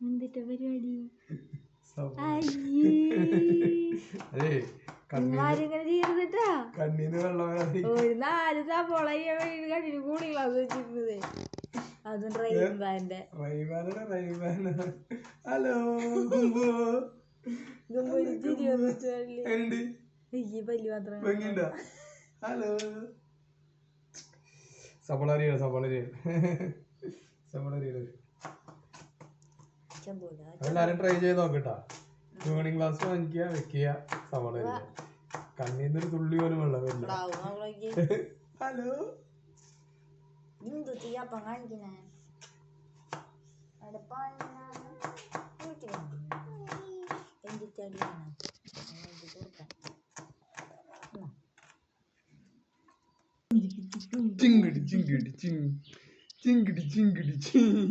എന്തിട്ട പരിപാടി? ഒരു നാല് കണ്ണിന് വെച്ചിരുന്നത് അതും ഹലോ ഈ പല്ലി മാത്രം ഹലോ. ചെമ്പൂല അതെല്ലാരും ട്രൈ ചെയ്ത് നോക്കട്ടാ. ട്യൂണിംഗ് ഗ്ലാസ് വാങ്ങിക്കുക വെക്കുക സവള കണ്ണീന്ന് ഒരു തുള്ളി പോലും വെള്ളം വരില്ല. ഹലോ? ചിങ്കിടി ചിങ്കിടി ചിങ്കിടി ചിങ്. ചിങ്കിടി ചിങ്കിടി ചിങ്.